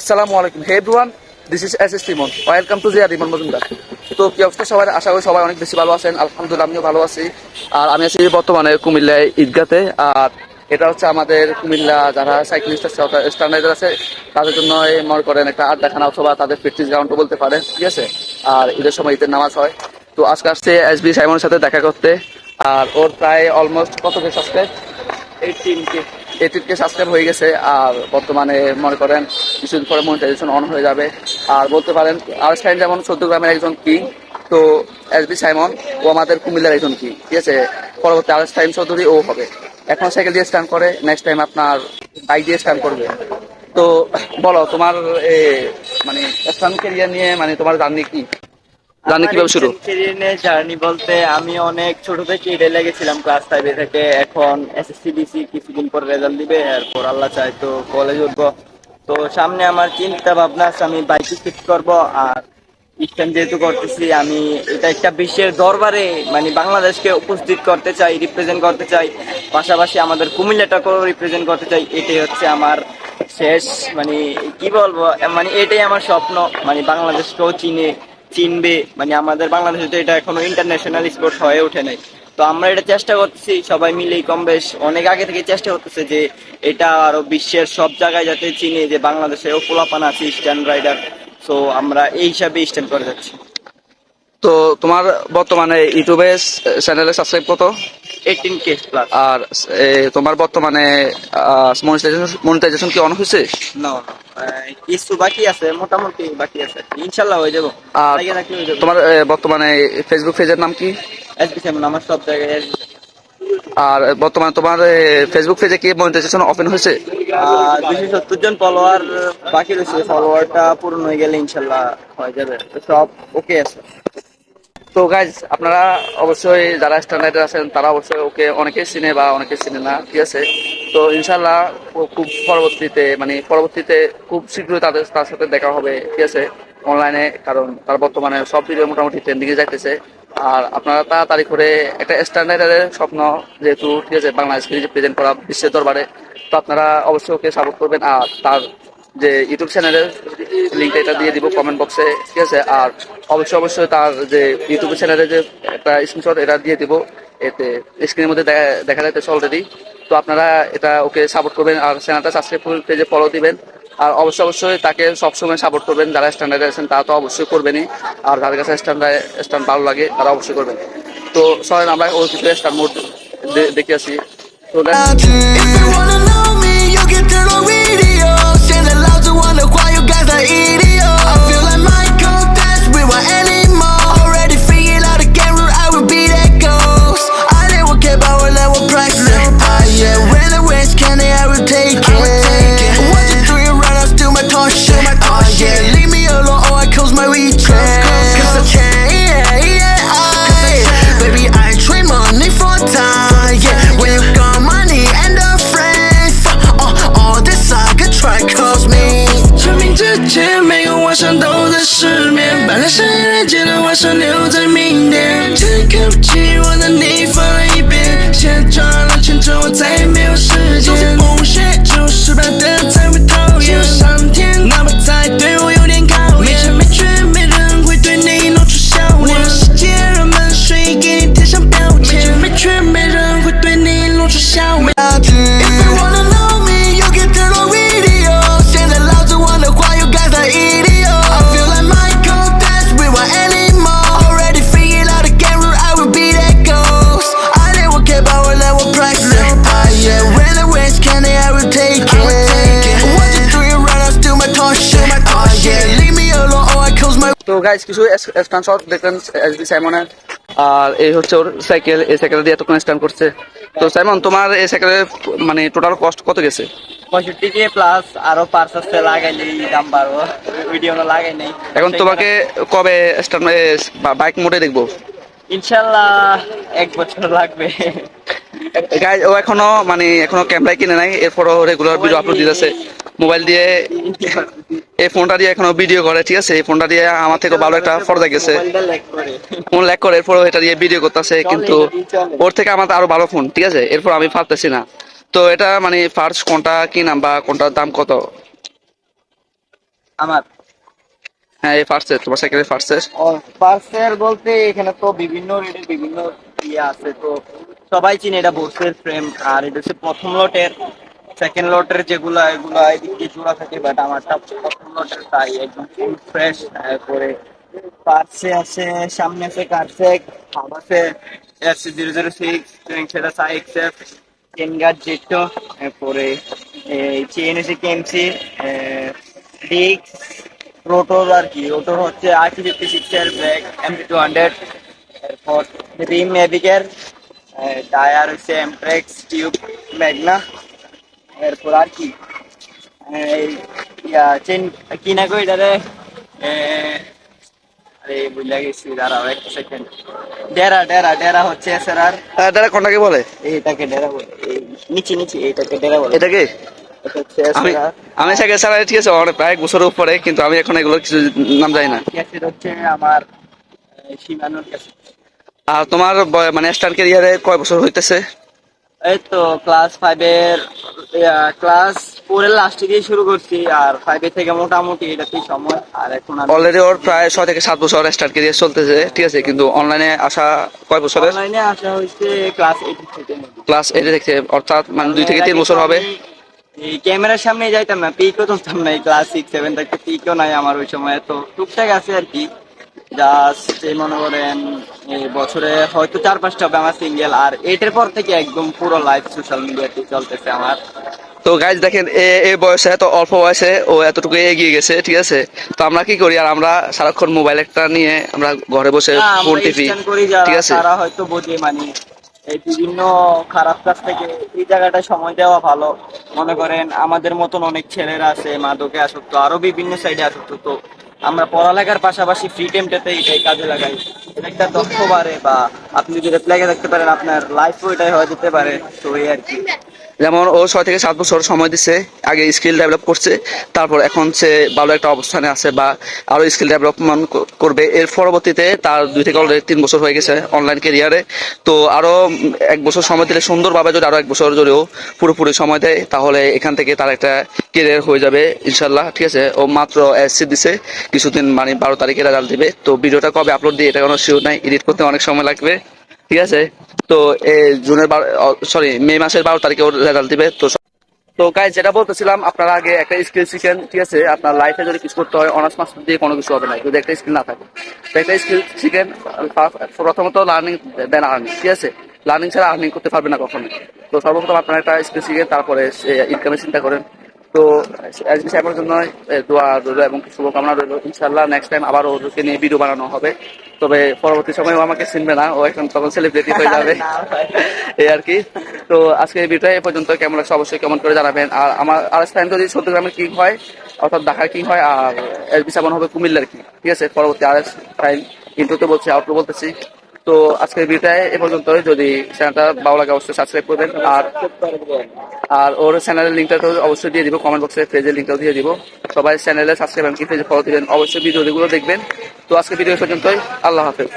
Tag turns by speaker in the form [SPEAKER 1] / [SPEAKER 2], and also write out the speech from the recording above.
[SPEAKER 1] আসসালামু আলাইকুম। Hey everyone this is S S Rimon welcome to Zia Rimon Majumdar তো কি অবস্থা সবাই? আশা করি সবাই অনেক বেশি ভালো আছেন। আলহামদুলিল্লাহ, আমিও ভালো আছি। আর আমি আছি বর্তমানে কুমিল্লায় ঈদগাতে। আর এটা হচ্ছে আমাদের কুমিল্লা যারা সাইক্লিস্ট আছে স্ট্যান্ডার্ডার আছে, তাদের জন্য মনে করেন একটা আড্ডাখানা অথবা তাদের প্র্যাকটিস গ্রাউন্ডও বলতে পারে। ঠিক আছে? আর ঈদের সময় ঈদের নামাজ হয়। তো আজকে আসছে এস বি সাইমনের সাথে দেখা করতে। আর ওর প্রায় অলমোস্ট কত K subscribe eighteen K eighteen K subscribe হয়ে গেছে, আর বর্তমানে মনে করেন কিছুদিন পরে মনিটাইজেশন অন হয়ে যাবে। আর বলতে পারেন, আর সাইন যেমন চোদ্দ গ্রামের একজন কিং, তো এস বি সাইমন, ও আমাদের কুমিল্লার একজন কিং, ঠিক আছে? পরবর্তী আর টাইম চৌধুরী ও হবে। এখন সাইকেল দিয়ে স্ট্যান্ড করে নেক্সট টাইম আপনার বাইক দিয়ে স্ট্যান্ড করবে। তো বলো, তোমার মানে স্ট্যান্ড কেরিয়ার নিয়ে মানে তোমার জার্নি কি? জার্নি কীভাবে শুরু?
[SPEAKER 2] ক্যারিয়ার জার্নি বলতে আমি অনেক ছোট থেকে ইডে লেগেছিলাম ক্লাস ফাইভে থেকে। এখন এসএসসি ডিসি কিছুদিন পর রেজাল্ট দিবে এরপর আল্লাহ চাই তো কলেজ উঠবো। তো সামনে আমার চিন্তা ভাবনা আছে আমি বাইকে শিফট করব আর স্ট্যান্ড যেহেতু করতেছি আমি এটা একটা বিশ্বের দরবারে মানে বাংলাদেশকে উপস্থিত করতে চাই রিপ্রেজেন্ট করতে চাই। পাশাপাশি আমাদের কুমিল্লাটাকেও রিপ্রেজেন্ট করতে চাই এটাই হচ্ছে আমার শেষ মানে কি বলব মানে এটাই আমার স্বপ্ন মানে বাংলাদেশকেও চিনে চিনবে মানে আমাদের বাংলাদেশে তো এটা এখনও ইন্টারন্যাশনাল স্পোর্ট হয়ে ওঠে নাই। তো আমরা এটা চেষ্টা করতেছি সবাই মিলেই কম বেশ অনেক আগে থেকে চেষ্টা করতেছে যে এটা আরও বিশ্বের সব জায়গায় যাতে চিনে যে বাংলাদেশেও পোলাপান আছে স্ট্যান্ড রাইডার তো আমরা এই হিসাবে স্ট্যান্ড করে যাচ্ছি।
[SPEAKER 1] তো তোমার বর্তমানে ইউটিউবে চ্যানেলে সাবস্ক্রাইব কত?
[SPEAKER 2] এইটিন কে প্লাস
[SPEAKER 1] আর তোমার বর্তমানে মনিটাইজেশন কি অন হয়েছে?
[SPEAKER 2] না কিছু বাকি আছে মোটামুটি বাকি আছে ইনশাল্লাহ হয়ে যাব।
[SPEAKER 1] আর তোমার বর্তমানে ফেসবুক পেজের নাম কি?
[SPEAKER 2] এসবি সেমন আমার সব জায়গায়
[SPEAKER 1] আর বর্তমানে তোমার ফেসবুক পেজে কি মনিটাইজেশন ওপেন হয়েছে?
[SPEAKER 2] দুশো সত্তর জন ফলোয়ার বাকি রয়েছে ফলোয়ারটা পূরণ হয়ে গেলে ইনশাল্লাহ হয়ে যাবে। তো সব ওকে আছে।
[SPEAKER 1] তো গাইজ আপনারা অবশ্যই যারা স্ট্যান্ডার্ডে আছেন তারা অবশ্যই ওকে অনেকে চিনে বা অনেকে চিনে না ঠিক আছে? তো ইনশাল্লাহ খুব পরবর্তীতে মানে পরবর্তীতে খুব শীঘ্রই তাদের, তার সাথে দেখা হবে, ঠিক আছে অনলাইনে কারণ তার বর্তমানে সব ভিডিও মোটামুটি ট্রেন্ডিংয়ে যাইতেছে। আর আপনারা তাড়াতাড়ি করে একটা স্ট্যান্ডার্ডের স্বপ্ন, যেহেতু, ঠিক আছে, বাংলাদেশকে প্রেজেন্ট করা বিশ্বের দরবারে, তো আপনারা অবশ্যই ওকে সাপোর্ট করবেন। আর তার যে ইউটিউব চ্যানেলের লিঙ্কটা এটা দিয়ে দিব কমেন্ট বক্সে ঠিক আছে? আর অবশ্যই অবশ্যই তার যে ইউটিউব চ্যানেলে যে একটা স্ক্রিনশট এটা দিয়ে দিব। এতে স্ক্রিনের মধ্যে দেখা- দেখা যাইতেছে অলরেডি তো আপনারা এটা ওকে সাপোর্ট করবেন, আর চ্যানেলটা সাবস্ক্রাইব করে পেজে ফলো দিবেন। আর অবশ্যই অবশ্যই তাকে সবসময় সাপোর্ট করবেন, যারা স্ট্যান্ডার্ডে আছেন তারা তো অবশ্যই করবেনই। আর যাদের কাছে স্ট্যান্ডার্ড স্ট্যান্ড ভালো লাগে, তারা অবশ্যই করবেন। তো সবাই আমরা ওর কিছু স্ট্যান্ড মোড দেখে আসি। তো
[SPEAKER 3] 是留在。
[SPEAKER 1] তো গাইজ কিছু স্ট্যান্ড শট দেখলেন এস বি সাইমনের আর এই হচ্ছে ওর সাইকেল এই সাইকেল দিয়ে এতক্ষণ স্ট্যান্ড করছে। তো সাইমন তোমার এই সাইকেলের মানে টোটাল কস্ট কত গেছে?
[SPEAKER 2] পঁয়ষট্টি কে প্লাস আরও পার্স আছে লাগাইলে দাম বাড়বো। ভিডিও লাগাই নাই।
[SPEAKER 1] এখন তোমাকে কবে স্ট্যান্ড বাইক মোডে দেখব?
[SPEAKER 2] ইনশাল্লাহ এক বছর লাগবে।
[SPEAKER 1] গাইজ ও এখনও মানে এখনও ক্যামেরায় কিনে নাই এরপরও রেগুলার ভিডিও আপলোড দিতেছে। মোবাইল দিয়ে এই ফোনটা দিয়ে এখনও ভিডিও করে ঠিক আছে? এই ফোনটা দিয়ে আমার থেকে ভালো একটা ফর্দা গেছে। ফোন ল্যাক করে এরপরও এটা দিয়ে ভিডিও করতেছে কিন্তু ওর থেকে আমার আরও ভালো ফোন ঠিক আছে? এরপর আমি পারতেছি না। তো এটা মানে ফার্স্ট কোনটা কি নাম বা কোনটার দাম কত?
[SPEAKER 2] আমার?
[SPEAKER 1] হ্যাঁ এই ফার্স্ট তোমার সাইকেলের ফার্স্ট
[SPEAKER 2] পার্সের বলতে এখানে তো বিভিন্ন রেটের বিভিন্ন ইয়ে আছে তো সবাই চিনে এটা বোর্সের ফ্রেম আর এটা হচ্ছে প্রথম লটের সেকেন্ড লটের যেগুলো, এগুলো এদিক দিয়ে জোড়া থাকে বাট আমারটা প্রথম লটের তাই, একদম ফুল ফ্রেশ করে পার্সে আছে, সামনে আছে কার্সেক হাব আছে এস জিরো জিরো সিক্স সেটা সাই এক্স এফ চেন গার্ড জেটো এরপরে চেন এসে কেমসি ডিক্স রোটর আর কি রোটর হচ্ছে আশি ফিফটি সিক্স এর ব্যাগ এমটি টু হান্ড্রেড এরপর রিম মেভিকের টায়ার হচ্ছে এমপ্রেক্স টিউব ম্যাগনা এরপর আর কি। চেন কই এটারে আরে বুঝলা গেছি দাঁড়াও এক সেকেন্ড ডেরা ডেরা ডেরা হচ্ছে আর
[SPEAKER 1] দাদা কোনটাকে বলে?
[SPEAKER 2] এইটাকে ডেরা বলে। নিচে নিচে এইটাকে ডেরা বলে।
[SPEAKER 1] এটাকে আমি আমি চালাই ঠিক আছে অনেক প্রায় বছরের উপরে কিন্তু আমি এখন এগুলো কিছু নাম জানি না।
[SPEAKER 2] ক্যাসেট হচ্ছে আমার সীমানোর ক্যাসেট।
[SPEAKER 1] আর তোমার মানে স্টার ক্যারিয়ারে কয় বছর হইতেছে?
[SPEAKER 2] এই তো ক্লাস ফাইভের ক্লাস ফোরের লাস্টে দিয়ে শুরু করছি আর ফাইভের থেকে মোটামুটি এটাতেই সময়? আর এখন
[SPEAKER 1] অলরেডি ওর প্রায় ছয় থেকে সাত বছর স্টার ক্যারিয়ার চলতেছে ঠিক আছে? কিন্তু অনলাইনে আসা কয় বছরের?
[SPEAKER 2] অনলাইনে আসা হয়েছে ক্লাস এইট থেকে।
[SPEAKER 1] ক্লাস এইটে থেকে অর্থাৎ মানে দুই থেকে তিন বছর হবে?
[SPEAKER 2] এই ক্যামেরার সামনে যাইতাম না পিকও তুলতাম না ক্লাস সিক্স সেভেন থেকে পিকও নাই আমার ওই সময় তো টুকটাক আছে আর কি। জাস্ট এই মনে করেন এই বছরে হয়তো চার পাঁচটা হবে আমার সিঙ্গেল আর এইটার পর থেকে একদম পুরো লাইফ সোশ্যাল মিডিয়াতে চলতেছে আমার।
[SPEAKER 1] তো গাইজ দেখেন এ এই বয়সে এত অল্প বয়সে ও এতটুকু এগিয়ে গেছে ঠিক আছে? তো আমরা কি করি? আর আমরা সারাক্ষণ মোবাইল একটা নিয়ে আমরা ঘরে বসে ফোন টিভি ঠিক আছে?
[SPEAKER 2] তারা হয়তো বোঝে মানে এই বিভিন্ন খারাপ কাজ থেকে এই জায়গাটা সময় দেওয়া ভালো। মনে করেন আমাদের মতন অনেক ছেলেরা আছে মাদকে আসক্ত আরও বিভিন্ন সাইডে আসক্ত তো আমরা পড়ালেখার পাশাপাশি ফ্রি টাইমটাতে এটাই কাজে লাগাই। এটা একটা দক্ষ বাড়ে বা আপনি যদি প্লেগে দেখতে পারেন, আপনার লাইফও এটাই হয়ে যেতে পারে। তো এই আর কি।
[SPEAKER 1] যেমন ও ছয় থেকে সাত বছর সময় দিচ্ছে আগে স্কিল ডেভেলপ করছে, তারপর এখন সে ভালো একটা অবস্থানে আছে বা আরও স্কিল ডেভেলপমেন্ট করবে। এর পরবর্তীতে তার দুই থেকে অলরেডি তিন বছর হয়ে গেছে অনলাইন কেরিয়ারে তো আরও এক বছর সময় দিলে সুন্দরভাবে যদি আরও এক বছর যদিও পুরোপুরি সময় দেয়, তাহলে এখান থেকে তার একটা কেরিয়ার হয়ে যাবে ইনশাল্লাহ ঠিক আছে? ও মাত্র এসসি দিছে, কিছুদিন মানে বারো তারিখে রেজাল্ট দিবে। তো ভিডিওটা কবে আপলোড দিয়ে এটা কোনো শিওর নাই এডিট করতে অনেক সময় লাগবে। ঠিক আছে? তো জুনের সরি মে মাসের বারো তারিখে ওর রেজাল্ট দিবে, তো তো গাইজ যেটা বলতেছিলাম, আপনারা আগে একটা স্কিল শিখেন, ঠিক আছে? আপনার লাইফে যদি কিছু করতে হয় অনার্স মাস্টার দিয়ে কোনো কিছু হবে না, যদি একটা স্কিল না থাকে। তো একটা স্কিল শিখেন প্রথমত লার্নিং দেন আর্নিং ঠিক আছে? লার্নিং ছাড়া আর্নিং করতে পারবে না কখনো তো সর্বপ্রথম আপনারা একটা স্কিল শিখেন, তারপরে ইনকামের চিন্তা করেন। তো আমার জন্য দোয়া রইল এবং শুভকামনা রইল। ইনশাল্লাহ নেক্সট টাইম আবার ওদেরকে নিয়ে ভিডিও বানানো হবে। তবে পরবর্তী সময় ও আমাকে চিনবে না ও এখন তখন সেলিব্রিটি হয়ে যাবে। এই আর কি। তো আজকে এই ভিডিওটা এই পর্যন্ত। কেমন লাগছে অবশ্যই কেমন করে জানাবেন। আর আমার আর টাইম যদি চট্টগ্রামের কিং হয় অর্থাৎ ঢাকার কিং হয় আর এসবি সাবান হবে কুমিল্লার কিং ঠিক আছে? পরবর্তী আর টাইম ইন্টুতে বলছি আউটলো বলতেছি। তো আজকের ভিডিওটা এ পর্যন্ত যদি চ্যানেলটা ভালো লাগে অবশ্যই সাবস্ক্রাইব করবেন, আর আর ওর চ্যানেলের লিঙ্কটা তো অবশ্যই দিয়ে দিব কমেন্ট বক্সে পেজের লিঙ্কটাও দিয়ে দিব। সবাই চ্যানেলে সাবস্ক্রাইব এবং কি পেজে ফলো দিবেন অবশ্যই ভিডিওগুলো দেখবেন। তো আজকে ভিডিও পর্যন্তই, আল্লাহ হাফেজ।